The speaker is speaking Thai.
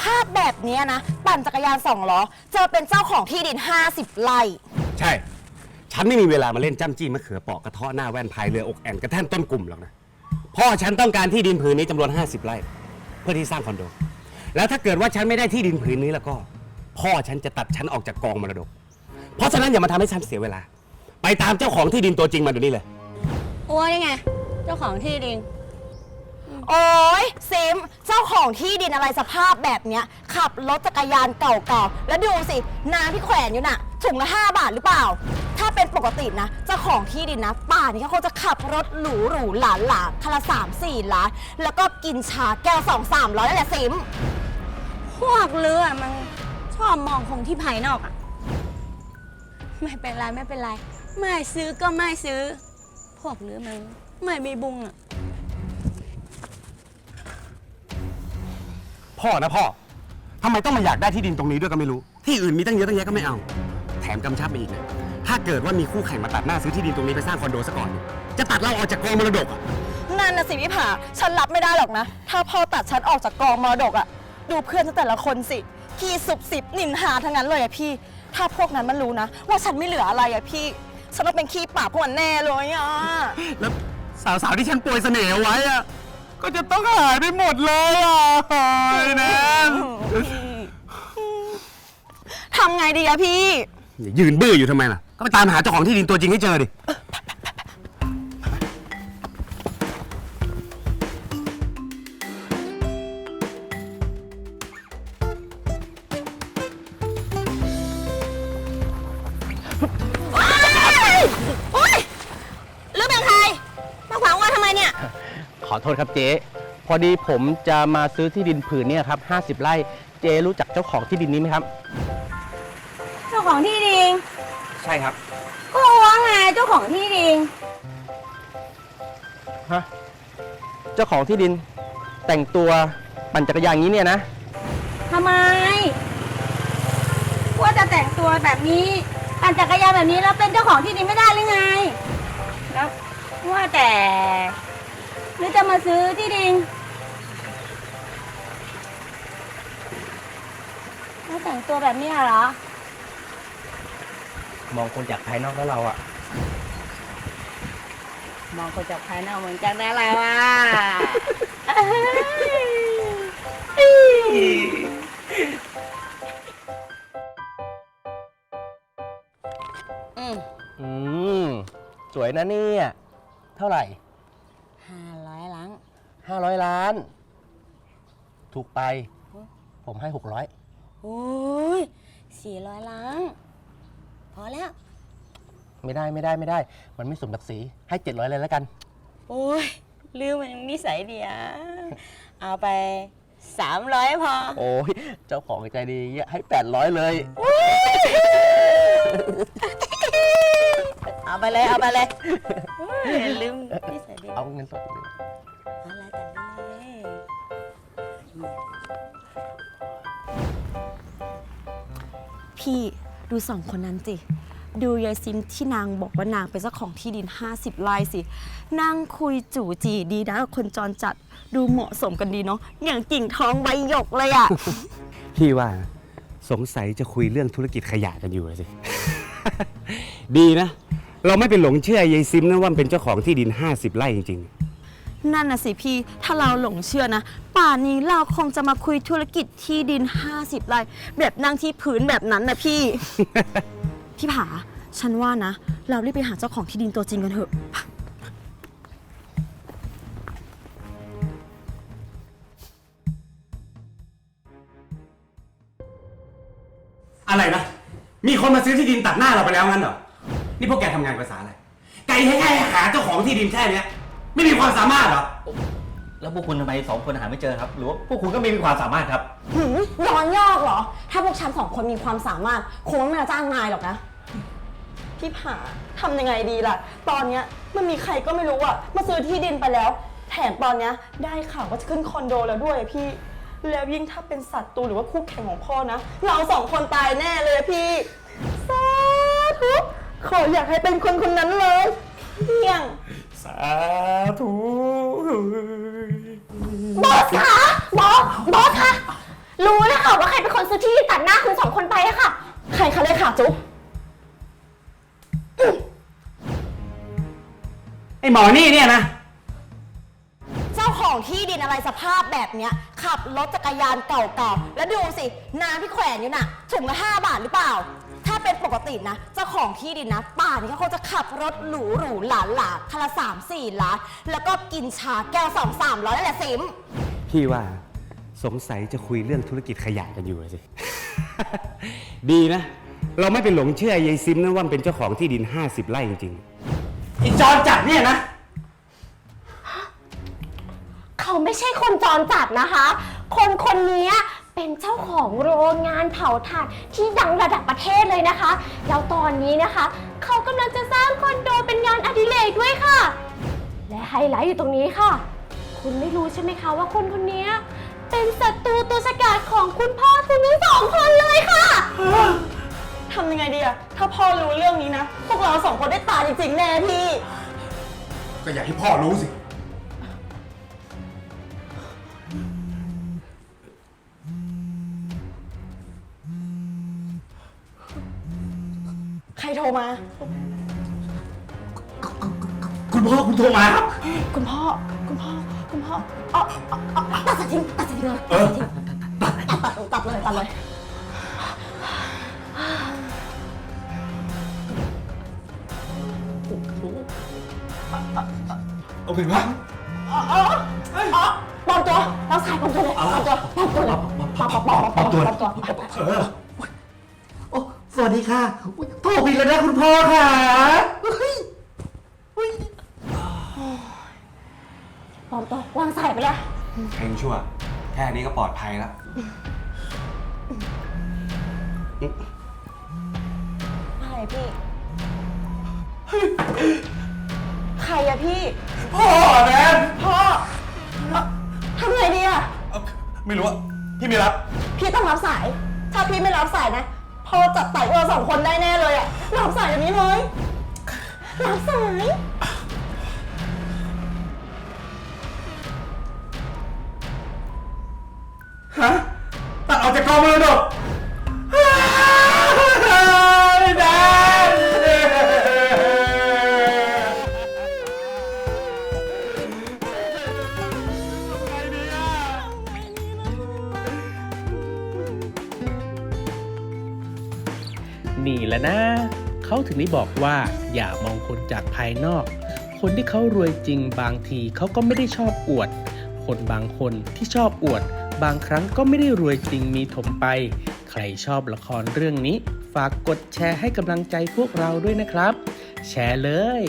ภาพแบบเนี้ยนะ ปั่นจักรยานสองล้อ เจอเป็นเจ้าของที่ดิน 50 ไร่ ใช่ ฉันไม่มีเวลามาเล่นจ้ำจี้มะเขือเปาะกระเทาะหน้าแว่นพายเรืออกแอนกระแท่นต้นกลุ่มหรอกนะ พ่อฉันต้องการที่ดินผืนนี้จำนวน 50 ไร่ เพื่อที่สร้างคอนโด แล้วถ้าเกิดว่าฉันไม่ได้ที่ดินผืนนี้แล้วก็ พ่อฉันจะตัดฉันออกจากกองมรดก เพราะฉะนั้นอย่ามาทำให้ฉันเสียเวลา ไปตามเจ้าของที่ดินตัวจริงมาเดี๋ยวนี้เลย อ้วนี่ไง เจ้าของที่ดิน โอ้ยซิมเจ้าของที่ดินอะไรสภาพแบบเนี้ย ขับรถจักรยานเก่าๆ แล้วดูสิน้ำที่แขวนอยู่น่ะถุงละ 5 บาทหรือเปล่า ถ้าเป็นปกตินะเจ้าของที่ดินนะ ป่านนี้เขาคงจะขับรถหรูหรูหลานหลาคันละสามสี่ล้านแล้วก็กินชาแก้วสองสามร้อยนั่นแหละซิม พวกเรือมันชอบมองคงที่ภายนอกอะไม่เป็นไรไม่เป็นไร ไม่ซื้อก็ไม่ซื้อ พวกเรือมันไม่มีบุงอะ พ่อนะพ่อทำไมต้องมาอยากได้ที่ดินตรงนี้ด้วยก็ไม่รู้ ที่อื่นมีตั้งเยอะตั้งแยะก็ไม่เอา แถมกำชับไปอีกนะถ้าเกิดว่ามีคู่แข่งมาตัดหน้าซื้อที่ดินตรงนี้ไปสร้างคอนโดซะก่อนเนี่ยจะตัดเราออกจากกองมรดกอะ นั่นนะสิพี่ผาฉันรับไม่ได้หรอกนะ ถ้าพ่อตัดฉันออกจากกองมรดกอะดูเพื่อนฉันแต่ละคนสิขี้สุบสิบนินหาทั้งนั้นเลยอะพี่ ถ้าพวกนั้นมันรู้นะ ว่าฉันไม่เหลืออะไรอะพี่ ฉันต้องเป็นขี้ปากพวกมันแน่เลยอะ แล้วสาวๆที่ฉันป่วยเสน่ห์เอาไว้อะ ก็จะต้องหายไปหมดเลยอะไอ้แนนทำไงดีอะพี่อย่ายืนบื้ออยู่ทำไมล่ะ ก็ไปตามหาเจ้าของที่ดินตัวจริงให้เจอดิ อโทษครับเจ๊พอดีผมจะมาซื้อที่ดินผืนเนี่ยครับ 50 ไร่ เจ๊รู้จักเจ้าของที่ดินนี้ไหมครับ เจ้าของที่ดินใช่ครับ ก็ว่าไงเจ้าของที่ดินฮะเจ้าของที่ดิน แต่งตัวปั่นจักรยานอย่างนี้เนี่ยนะ ทำไมว่าจะแต่งตัวแบบนี้ปั่นจักรยานแบบนี้แล้วเป็นเจ้าของที่ดินไม่ได้หรือไง แล้วว่าแต่ หรือจะมาซื้อที่ดินแล้วแต่งตัวแบบนี้เหรอ มองคนจากภายนอกแล้วเราอะมองคนจากภายนอกเหมือนกันนะเราอะอืม อืม สวยนะเนี่ย เท่าไหร่ห้าร้อยล้าน 500ล้าน ถูกไป ผมให้600โอ้ยสี่ร้อยล้านพอแล้ว ไม่ได้ไม่ได้ไม่ได้ มันไม่สมศักดิ์ศรีให้700เลยแล้วกัน โอ้ยลืมมันนิสัยเดียเอาไปสามร้อยพอ โอ้ยเจ้าของใจดีให้800เลย เอาไปเลย เอาไปเลยโอ้ยลืมนิสัยเดีย เอาเงินสดเลย พี่ดูสองคนนั้นสิ ดูยายซิมที่นางบอกว่านางเป็นเจ้าของที่ดิน 50ไร่สินั่งคุยจู่จีดีนะกับคนจรจัดดูเหมาะสมกันดีเนาะอย่างกิ่งทองใบหยกเลยอะ พี่ว่าสงสัยจะคุยเรื่องธุรกิจขยะกันอยู่อะสิ ดีนะ เราไม่ไปหลงเชื่อยายซิมนะว่ามันเป็นเจ้าของที่ดิน 50 ไร่จริง นั่นน่ะสิพี่ ถ้าเราหลงเชื่อนะ ป่านนี้เราคงจะมาคุยธุรกิจที่ดิน 50ไร่แบบนั่งที่พื้นแบบนั้นนะพี่ พี่ผา ฉันว่านะ เรารีบไปหาเจ้าของที่ดินตัวจริงกันเถอะ อะไรนะ มีคนมาซื้อที่ดินตัดหน้าเราไปแล้วงั้นเหรอ นี่พวกแกทำงานภาษาอะไร ไก่แค่หาเจ้าของที่ดินแค่เนี้ย ไม่มีความสามารถเหรอ แล้วพวกคุณทำไมสองคนหาไม่เจอครับ หรือว่าพวกคุณก็ไม่มีความสามารถครับ หืมย้อนยอกเหรอ ถ้าพวกฉันสองคนมีความสามารถ คงไม่มาจ้างนายหรอกนะ พี่ผาทำยังไงดีล่ะ ตอนเนี้ยมันมีใครก็ไม่รู้อะมาซื้อที่ดินไปแล้ว แถมตอนเนี้ยได้ข่าวว่าจะขึ้นคอนโดแล้วด้วยอะพี่ แล้วยิ่งถ้าเป็นศัตรูหรือว่าคู่แข่งของพ่อนะ เราสองคนตายแน่เลยอะพี่ สาธุ ขออยากให้เป็นคนคนนั้นเลยเพียง สา ธุบอสคะบอสบอสคะรู้แล้วค่ะว่าใครเป็นคนซื้อที่ตัดหน้าคุณสองคนไปอะค่ะ ใครคะเลขาจุ๊บไอ้หมอนี่เนี่ยนะ เจ้าของที่ดินอะไรสภาพแบบเนี้ย ขับรถจักรยานเก่าๆ แล้วดูสิ น้ำที่แขวนอยู่น่ะถุงละห้าบาทหรือเปล่าถ้า เป็นปกตินะเจ้าของที่ดินนะ ป่านนี้เขาคงจะขับรถหรูหรูๆหลาหลาๆคันละสามสี่ล้าน แล้วก็กินชาแก้วสองสามร้อยนั่นแหละซิม พี่ว่าสงสัยจะคุยเรื่องธุรกิจขยะกันอยู่สิ ดีนะ เราไม่ไปหลงเชื่อยายซิมนะว่ามันเป็นเจ้าของที่ดิน 50 ไร่จริงๆไอ้จอนจัดเนี่ยนะ เขาไม่ใช่คนจรจัดนะคะ คนคนนี้ เป็นเจ้าของโรงงานเผาถ่านที่ดังระดับประเทศเลยนะคะ แล้วตอนนี้นะคะ เขากำลังจะสร้างคอนโดเป็นงานอดิเรกด้วยค่ะ และไฮไลท์อยู่ตรงนี้ค่ะ คุณไม่รู้ใช่ไหมคะว่าคนคนนี้เป็นศัตรูตัวสกัดของคุณพ่อคุณทั้งสองคนเลยค่ะ ทำยังไงดีอะถ้าพ่อรู้เรื่องนี้นะ พวกเราสองคนได้ตายจริงๆแน่พี่ ก็อยากให้พ่อรู้สิ มา คุณพ่อคุณโทรมาครับ คุณพ่อ คุณพ่อ คุณพ่ออ๋ออ๋ออ๋อตัดสายทิ้งตัดสายทิ้งเลยเออตัดตัดตัดตัดเลยตัดเลยเอาเป็นว่าอ๋อปลอมตัวเราสายปลอมตัวเลยปลอมตัวปลอมตัวเลยปลอมปลอมปลอมปลอมตัวปลอมตัวเออโอ้ สวัสดีค่ะอุ๊ยโทรผิดแล้วนะคุณพ่อค่ะเฮ้ย ปลอมตัววางสายไปเลยเพลงชั่ว แค่นี้ก็ปลอดภัยแล้วอะไรพี่ ใครอะพี่ พ่อแนนพ่อทำไงดีอะเอาไม่รู้อะพี่ไม่รับ พี่ต้องรับสาย ถ้าพี่ไม่รับสายนะ พอจับไต่เราสองคนได้แน่เลยอะรับสายอย่างนี้เลยรับสาย ฮะตัดออกจากกองมรดก นี่แหละนะ เขาถึงได้บอกว่าอย่ามองคนจากภายนอก คนที่เขารวยจริงบางทีเขาก็ไม่ได้ชอบอวด คนบางคนที่ชอบอวด บางครั้งก็ไม่ได้รวยจริงมีถมไป ใครชอบละครเรื่องนี้ ฝากกดแชร์ให้กำลังใจพวกเราด้วยนะครับ แชร์เลย